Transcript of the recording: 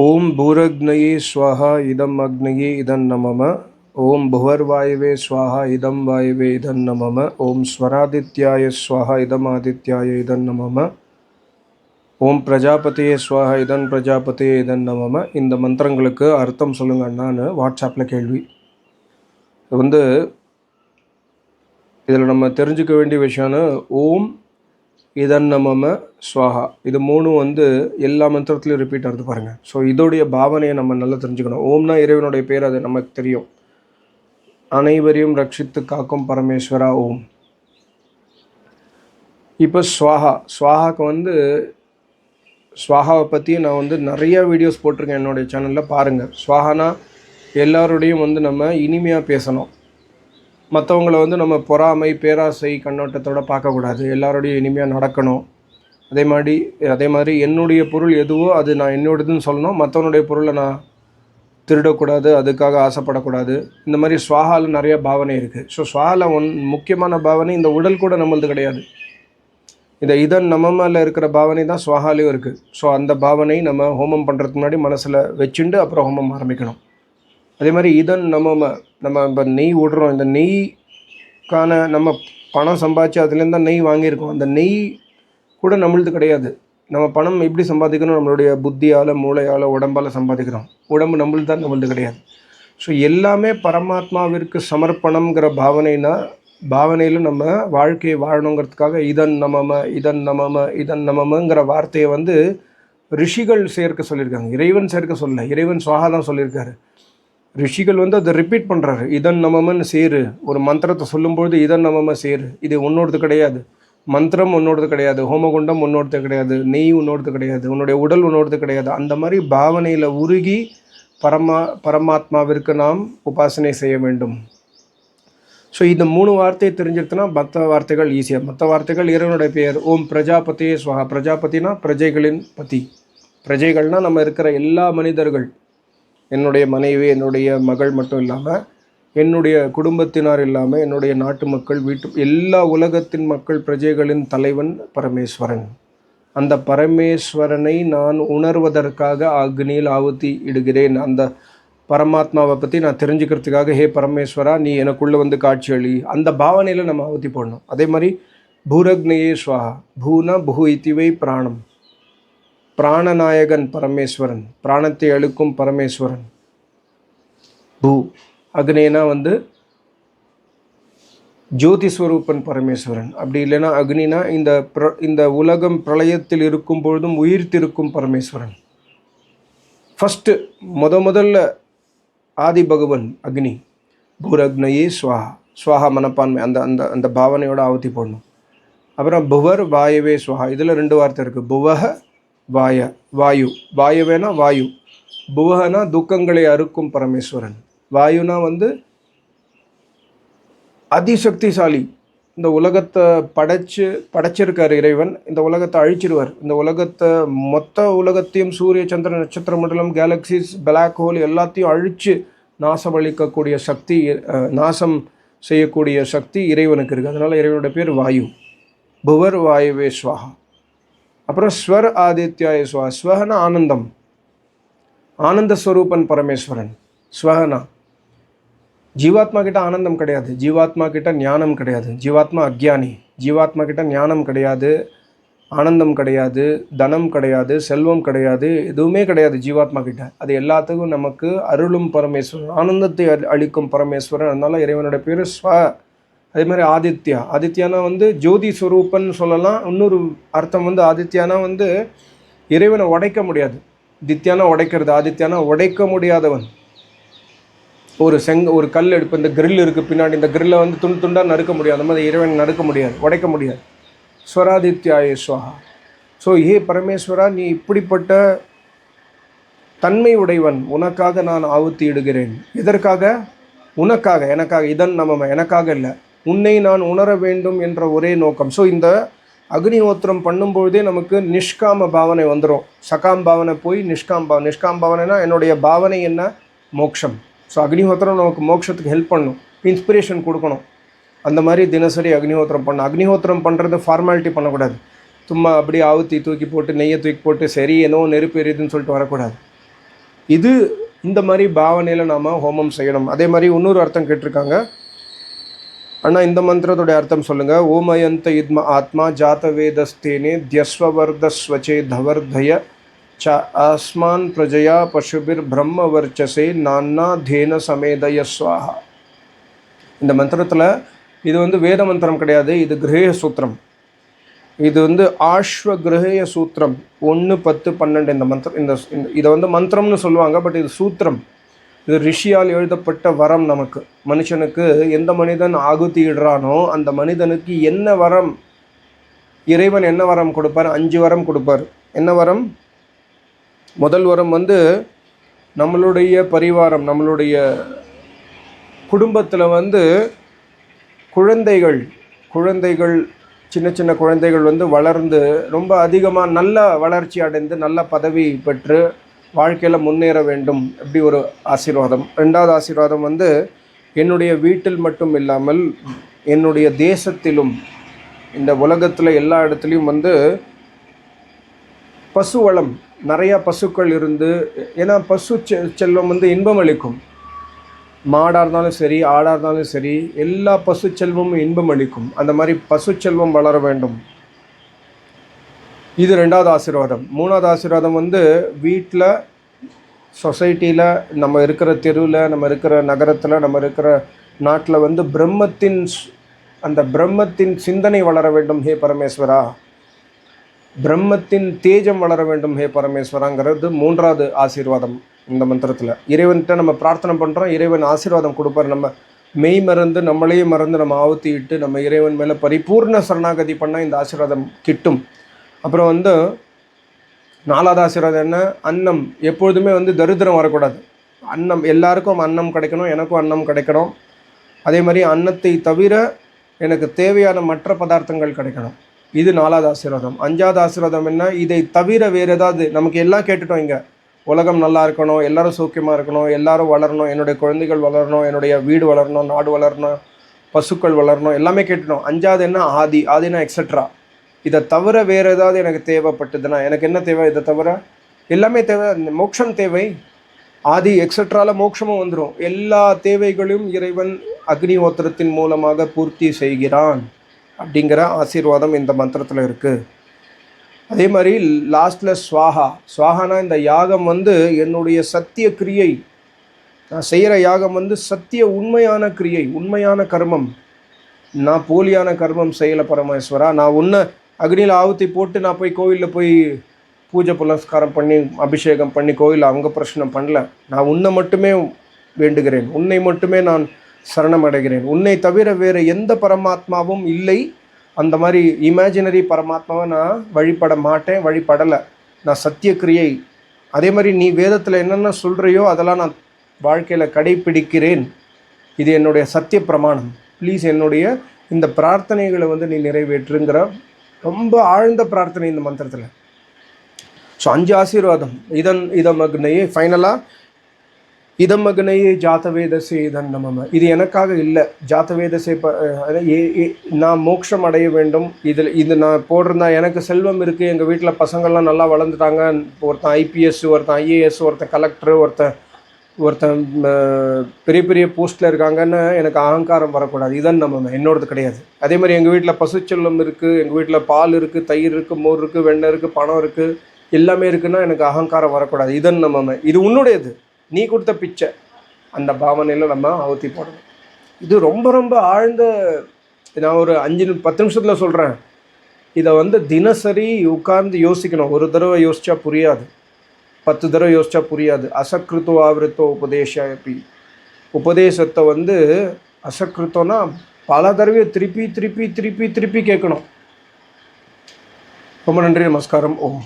ஓம் பூரக்னயே ஸ்வாஹா இதம் அக்னயே இதன் நமம. ஓம் புவர்வாயுவே ஸ்வாஹா இதம் வாயுவே இதன் நமம. ஓம் ஸ்வராதித்யாய ஸ்வாஹா இதம் ஆதித்யாய இதன் நமம. ஓம் பிரஜாபதியே ஸ்வாஹா இதன் பிரஜாபதியே இதன் நமம. இந்த மந்திரங்களுக்கு அர்த்தம் சொல்லுங்க அண்ணான்னு வாட்ஸ்அப்பில் கேள்வி. வந்து இதில் நம்ம தெரிஞ்சுக்க வேண்டிய விஷயம்னு ஓம் இதன்னமம ஸ்வாஹா. இது மூணும் வந்து எல்லா மந்திரத்துலையும் ரிப்பீட் ஆகுது பாருங்கள் ஸோ இதோடைய பாவனையை நம்ம நல்லா தெரிஞ்சுக்கணும். ஓம்னா இறைவனுடைய பேர் அது நமக்கு தெரியும். அனைவரையும் ரட்சித்து காக்கும் பரமேஸ்வரா ஓம். இப்போ ஸ்வாஹா. ஸ்வாஹாக்கு வந்து ஸ்வாஹாவை பற்றி நான் வந்து நிறைய வீடியோஸ் போட்டிருக்கேன் என்னுடைய சேனலில் பாருங்கள் ஸ்வாஹானா எல்லாரோடையும் வந்து நம்ம இனிமையாக பேசணும். மற்றவங்கள வந்து நம்ம பொறாமை பேராசை கண்ணோட்டத்தோடு பார்க்கக்கூடாது. எல்லாரோடையும் இனிமையாக நடக்கணும். அதே மாதிரி அதே மாதிரி என்னுடைய பொருள் எதுவோ அது நான் என்னோடதுன்னு சொல்லணும். மற்றவனுடைய பொருளை நான் திருடக்கூடாது அதுக்காக ஆசைப்படக்கூடாது. இந்த மாதிரி ஸ்வாஹாவில் நிறைய பாவனை இருக்குது ஸோ ஸ்வாஹாவில் ஒன் முக்கியமான பாவனை இந்த உடல் கூட நம்மளது கிடையாது. இந்த இதன் நம்ம மேலே இருக்கிற பாவனை தான் ஸ்வாஹாலையும் இருக்குது ஸோ அந்த பாவனை நம்ம ஹோமம் பண்ணுறதுக்கு முன்னாடி மனசில் வச்சுண்டு அப்புறம் ஹோமம் ஆரம்பிக்கணும். அதே மாதிரி இதன் நம்ம நம்ம இப்போ நெய் விடுறோம் இந்த நெய்க்கான நம்ம பணம் சம்பாதிச்சு அதுலேருந்து தான் நெய் வாங்கியிருக்கோம். அந்த நெய் கூட நம்மளது கிடையாது. நம்ம பணம் எப்படி சம்பாதிக்கணும்? நம்மளுடைய புத்தியால் மூளையால் உடம்பால் சம்பாதிக்கிறோம். உடம்பு நம்மளது தான் நம்மளது கிடையாது. ஸோ எல்லாமே பரமாத்மாவிற்கு சமர்ப்பணங்கிற பாவனைனா பாவனையில் நம்ம வாழ்க்கையை வாழணுங்கிறதுக்காக இதன் நமம இதன் நமம இதன் நமமங்கிற வார்த்தையை வந்து ரிஷிகள் சேர்க்க சொல்லியிருக்காங்க. இறைவன் சேர்க்க சொல்லல. இறைவன் சுவாகா தான் சொல்லியிருக்காரு. ரிஷிகள் வந்து அதை ரிப்பீட் பண்ணுறாரு இதன் நமமன் சேரு. ஒரு மந்திரத்தை சொல்லும்பொழுது இதன் நமம சேரு. இது உன்னோடது கிடையாது. மந்திரம் உன்னோடது கிடையாது. ஹோமகுண்டம் உன்னோடது கிடையாது. நெய் உன்னோடது கிடையாது. உன்னுடைய உடல் உன்னோடது கிடையாது. அந்த மாதிரி பாவனையில் உருகி பரமா பரமாத்மாவிற்கு நாம் உபாசனை செய்ய வேண்டும். ஸோ இந்த மூணு வார்த்தையை தெரிஞ்சிருச்சுன்னா மற்ற வார்த்தைகள் ஈஸியாக மற்ற வார்த்தைகள் இறைவனுடைய பெயர். ஓம் பிரஜாபதியே சுவா பிரஜாபதினா பிரஜைகளின் பதி. பிரஜைகள்னால் நம்ம இருக்கிற எல்லா மனிதர்கள். என்னுடைய மனைவி என்னுடைய மகள் மட்டும் இல்லாமல் என்னுடைய குடும்பத்தினார் இல்லாமல் என்னுடைய நாட்டு மக்கள் வீட்டு எல்லா உலகத்தின் மக்கள் பிரஜைகளின் தலைவன் பரமேஸ்வரன். அந்த பரமேஸ்வரனை நான் உணர்வதற்காக அக்னியில் ஆவுத்தி இடுகிறேன். அந்த பரமாத்மாவை பற்றி நான் தெரிஞ்சுக்கிறதுக்காக ஹே பரமேஸ்வரா நீ எனக்குள்ளே வந்து காட்சி அளி அந்த பாவனையில் நம்ம ஆவத்தி போடணும். அதே மாதிரி பூரக்னையே ஸ்வாஹா பூனா புகு இத்திவை பிராணம். பிராணநாயகன் பரமேஸ்வரன் பிராணத்தை அழுக்கும் பரமேஸ்வரன். பூ. அக்னேனா வந்து ஜோதிஸ்வரூபன் பரமேஸ்வரன். அப்படி இல்லைன்னா அக்னினா இந்த பிர இந்த உலகம் பிரளயத்தில் இருக்கும் பொழுதும் உயிர்த்திருக்கும் பரமேஸ்வரன். ஃபஸ்ட்டு முத முதல்ல ஆதி பகவன் அக்னி. பூரக்னயே ஸ்வாஹா. ஸ்வாஹா மனப்பான்மை அந்த அந்த அந்த பாவனையோட ஆவத்தி போடணும். அப்புறம் புவர் வாயவே ஸ்வாஹா. இதில் ரெண்டு வார்த்தை இருக்குது புவஹ வாய வாயு. வாயுவேனா வாயு. புவகனா துக்கங்களை அறுக்கும் பரமேஸ்வரன். வாயுனா வந்து அதிசக்திசாலி. இந்த உலகத்தை படைச்சு படைச்சிருக்கார் இறைவன். இந்த உலகத்தை அழிச்சிடுவார் இந்த உலகத்தை மொத்த உலகத்தையும் சூரிய சந்திர நட்சத்திர மண்டலம் கேலக்சிஸ் பிளாக் ஹோல் எல்லாத்தையும் அழித்து நாசமளிக்கக்கூடிய சக்தி நாசம் செய்யக்கூடிய சக்தி இறைவனுக்கு இருக்குது அதனால் இறைவனோட பேர் வாயு. புவர் வாயுவே ஸ்வாஹா. அப்புறம் ஸ்வர் ஆதித்யாய சுவா ஸ்வஹனா ஆனந்தம். ஆனந்த ஸ்வரூபன் பரமேஸ்வரன் ஸ்வஹனா ஜீவாத்மா கிட்ட ஆனந்தம் கிடையாது ஜீவாத்மா கிட்ட ஞானம் கிடையாது ஜீவாத்மா அக்ஞானி. ஜீவாத்மா கிட்ட ஞானம் கிடையாது ஆனந்தம் கிடையாது தனம் கிடையாது செல்வம் கிடையாது எதுவுமே கிடையாது ஜீவாத்மா கிட்ட. அது எல்லாத்துக்கும் நமக்கு அருளும் பரமேஸ்வரன் ஆனந்தத்தை அளிக்கும் பரமேஸ்வரன். அதனால இறைவனோட பேர் ஸ்வ. அதே மாதிரி ஆதித்யா. ஆதித்யானா வந்து ஜோதி ஸ்வரூபன் சொல்லலாம். இன்னொரு அர்த்தம் வந்து ஆதித்யானா வந்து இறைவனை உடைக்க முடியாது. தித்யானா உடைக்கிறது ஆதித்யானா உடைக்க முடியாதவன். ஒரு செங்க ஒரு கல் எடுப்பு இந்த கிரில் இருக்குது பின்னாடி இந்த கிரில்லை வந்து துண்டு துண்டாக நறுக்க முடியாது. அந்த மாதிரி இறைவன் நறுக்க முடியாது உடைக்க முடியாது. ஸ்வராதித்யாய ஸ்வஹா. ஸோ ஏ பரமேஸ்வரா நீ இப்படிப்பட்ட தன்மை உடையவன் உனக்காக நான் ஆவுத்தி இடுகிறேன். எதற்காக? உனக்காக எனக்காக. இதன் நம்ம எனக்காக இல்லை. உன்னை நான் உணர வேண்டும் என்ற ஒரே நோக்கம். ஸோ இந்த அக்னிஹோத்திரம் பண்ணும்பொழுதே நமக்கு நிஷ்காம பாவனை வந்துடும் சகாம் பாவனை போய் நிஷ்காம் பாவனை நிஷ்காம் பாவனைனா என்னுடைய பாவனை என்ன? மோக்ஷம். ஸோ அக்னிஹோத்திரம் நமக்கு மோட்சத்துக்கு ஹெல்ப் பண்ணும். இன்ஸ்பிரேஷன் கொடுக்கணும். அந்த மாதிரி தினசரி அக்னிஹோத்திரம் பண்ணணும். அக்னிஹோத்திரம் பண்ணுறது ஃபார்மாலிட்டி பண்ணக்கூடாது. சும்மா அப்படியே ஆவுத்தி தூக்கி போட்டு நெய்யை தூக்கி போட்டு சரி ஏதோ நெருப்பு எரியுதுன்னு சொல்லிட்டு வரக்கூடாது. இது இந்த மாதிரி பாவனையில் நாம் ஹோமம் செய்யணும். அதே மாதிரி இன்னொரு அர்த்தம் கேட்டிருக்காங்க. அண்ணா இந்த மந்திரத்துடைய அர்த்தம் சொல்லுங்க. ஓமயந்த இத்ம ஆத்மா ஜாத வேதஸ்தேனே தியஸ்வவர்தஸ்வச்சே தவர்தய ச ஆஸ்மான் பிரஜயா பசுபிர் பிரம்ம வர்ச்சசே நான்னா தேன சமேதய சுவாகா இந்த மந்திரத்தில் இது வந்து வேத மந்திரம் கிடையாது இது கிரேய சூத்திரம். இது வந்து ஆஷ்வ கிரகய சூத்திரம். ஒன்று பத்து பன்னெண்டு இந்த மந்திரம் இந்த இந்த- இதை வந்து மந்திரம்னு சொல்லுவாங்க பட் இது சூத்திரம். இது ரிஷியால் எழுதப்பட்ட வரம் நமக்கு. மனுஷனுக்கு எந்த மனிதன் ஆகுத்தியிடுறானோ அந்த மனிதனுக்கு என்ன வரம்? இறைவன் என்ன வரம் கொடுப்பார்? அஞ்சு வரம் கொடுப்பார். என்ன வரம்? முதல் வரம் வந்து நம்மளுடைய பரிவாரம் நம்மளுடைய குடும்பத்தில் வந்து குழந்தைகள் குழந்தைகள் சின்ன சின்ன குழந்தைகள் வந்து வளர்ந்து ரொம்ப அதிகமாக நல்ல வளர்ச்சி அடைந்து நல்ல பதவி பெற்று வாழ்க்கையில் முன்னேற வேண்டும் இப்படி ஒரு ஆசீர்வாதம். ரெண்டாவது ஆசீர்வாதம் வந்து என்னுடைய வீட்டில் மட்டும் இல்லாமல் என்னுடைய தேசத்திலும் இந்த உலகத்தில் எல்லா இடத்துலையும் வந்து பசு வளம் நிறையா பசுக்கள் இருந்து ஏன்னா பசு செ- செல்வம் வந்து இன்பம் அளிக்கும். மாடாக இருந்தாலும் சரி ஆடாக இருந்தாலும் சரி எல்லா பசு செல்வமும் இன்பம் அளிக்கும். அந்த மாதிரி பசு செல்வம் வளர வேண்டும். இது ரெண்டாவது ஆசீர்வாதம். மூணாவது ஆசீர்வாதம் வந்து வீட்டில் சொசைட்டியில் நம்ம இருக்கிற தெருவில் நம்ம இருக்கிற நகரத்தில் நம்ம இருக்கிற நாட்டில் வந்து பிரம்மத்தின் ஸ்- அந்த பிரம்மத்தின் சிந்தனை வளர வேண்டும் ஹே பரமேஸ்வரா. பிரம்மத்தின் தேஜம் வளர வேண்டும் ஹே பரமேஸ்வராங்கிறது மூன்றாவது ஆசீர்வாதம் இந்த மந்திரத்தில். இறைவன்கிட்ட நம்ம பிரார்த்தனை பண்ணுறோம் இறைவன் ஆசீர்வாதம் கொடுப்பார். நம்ம மெய் மறந்து நம்மளையே மறந்து நம்ம ஆவுத்திட்டு நம்ம இறைவன் மேலே பரிபூர்ண சரணாகதி பண்ணால் இந்த ஆசீர்வாதம் கிட்டும். அப்புறம் வந்து நாலாவது ஆசீர்வாதம் என்ன? அன்னம். எப்பொழுதுமே வந்து தரித்திரம் வரக்கூடாது. அன்னம் எல்லாருக்கும் அன்னம் கிடைக்கணும் எனக்கும் அன்னம் கிடைக்கணும். அதே மாதிரி அன்னத்தை தவிர எனக்கு தேவையான மற்ற பதார்த்தங்கள் கிடைக்கணும். இது நாலாவது ஆசீர்வாதம். அஞ்சாவது ஆசீர்வாதம் என்ன? இதை தவிர வேறு ஏதாவது நமக்கு எல்லாம் கேட்டுட்டோம் இங்கே. உலகம் நல்லா இருக்கணும் எல்லாரும் சௌக்கியமாக இருக்கணும் எல்லாரும் வளரணும் என்னுடைய குழந்தைகள் வளரணும் என்னுடைய வீடு வளரணும் நாடு வளரணும் பசுக்கள் வளரணும் எல்லாமே கேட்டுட்டோம். அஞ்சாவது என்ன? ஆதி ஆதினா எக்ஸட்ரா இதை தவிர வேறு ஏதாவது எனக்கு தேவைப்பட்டதுன்னா எனக்கு என்ன தேவை இதை தவிர? எல்லாமே தேவை இந்த மோட்சம் தேவை. ஆதி எக்ஸட்ரால மோட்சமும் வந்துடும் எல்லா தேவைகளையும் இறைவன் அக்னிஹோத்திரத்தின் மூலமாக பூர்த்தி செய்கிறான் அப்படிங்கிற ஆசீர்வாதம் இந்த மந்திரத்தில் இருக்குது அதே மாதிரி லாஸ்ட்டில் ஸ்வாஹா. ஸ்வாஹானா இந்த யாகம் வந்து என்னுடைய சத்திய கிரியை நான் செய்கிற யாகம் வந்து சத்திய உண்மையான கிரியை உண்மையான கர்மம். நான் போலியான கர்மம் செய்யலை பரமேஸ்வரா. நான் உன்னை அக்னியில் ஆவுத்தி போட்டு நான் போய் கோவிலில் போய் பூஜை புலஸ்காரம் பண்ணி அபிஷேகம் பண்ணி கோயிலில் அவங்க பிரச்சனை பண்ணல. நான் உன்னை மட்டுமே வேண்டுகிறேன். உன்னை மட்டுமே நான் சரணம் அடைகிறேன். உன்னை தவிர வேறு எந்த பரமாத்மாவும் இல்லை. அந்த மாதிரி இமேஜினரி பரமாத்மாவை நான் வழிபட மாட்டேன் வழிபடலை. நான் சத்திய கிரியை அதே மாதிரி நீ வேதத்தில் என்னென்ன சொல்கிறியோ அதெல்லாம் நான் வாழ்க்கையில் கடைப்பிடிக்கிறேன். இது என்னுடைய சத்திய பிரமாணம். ப்ளீஸ் என்னுடைய இந்த பிரார்த்தனைகளை வந்து நீ நிறைவேற்றுங்கிற ரொம்ப ஆழ்ந்த பிரார்த்தனை இந்த மந்திரத்தில். ஸோ அஞ்சு ஆசீர்வாதம். இதன் இதமக்னையே ஃபைனலாக இதமக்னையே ஜாத்தவேதசே இதன் நமம. இது எனக்காக இல்லை. ஜாத்தவேதசே ப ஏ- நான் மோட்சம் அடைய வேண்டும். இதில் இது நான் போட்டிருந்தா எனக்கு செல்வம் இருக்குது எங்கள் வீட்டில் பசங்கள்லாம் நல்லா வளர்ந்துட்டாங்க. ஒருத்தன் ஐபிஎஸ் ஒருத்தன் ஐஏஎஸ் ஒருத்தன் கலெக்டர் ஒருத்தன் ஒருத்தன் பெரிய பெரிய போஸ்ட்டில் இருக்காங்கன்னு எனக்கு அகங்காரம் வரக்கூடாது. இதுதான் நம்ம என்னோடது கிடையாது. அதே மாதிரி எங்கள் வீட்டில் பசுச்செல்லம் இருக்குது எங்கள் வீட்டில் பால் இருக்குது தயிர் இருக்குது மோர் இருக்குது வெண்ணெய் இருக்குது பணம் இருக்குது எல்லாமே இருக்குன்னா எனக்கு அகங்காரம் வரக்கூடாது. இதன் நம்ம இது உன்னுடையது. நீ கொடுத்த பிச்சை. அந்த பாவனையில் நம்ம அவுத்தி போடணும். இது ரொம்ப ரொம்ப ஆழ்ந்த நான் ஒரு அஞ்சு பத்து நிமிஷத்தில் சொல்கிறேன் இதை வந்து தினசரி உட்கார்ந்து யோசிக்கணும். ஒரு தடவை யோசித்தா புரியாது. பத்து தடவை யோசிச்சா புரியாது. அசக்கிருத்தோ ஆவிருத்தோ உபதேசப்பி உபதேசத்தை வந்து அசக்கிருத்தோன்னா பல தடவையை திருப்பி திருப்பி திருப்பி திருப்பி கேட்கணும். ரொம்ப நன்றி நமஸ்காரம். ஓம்.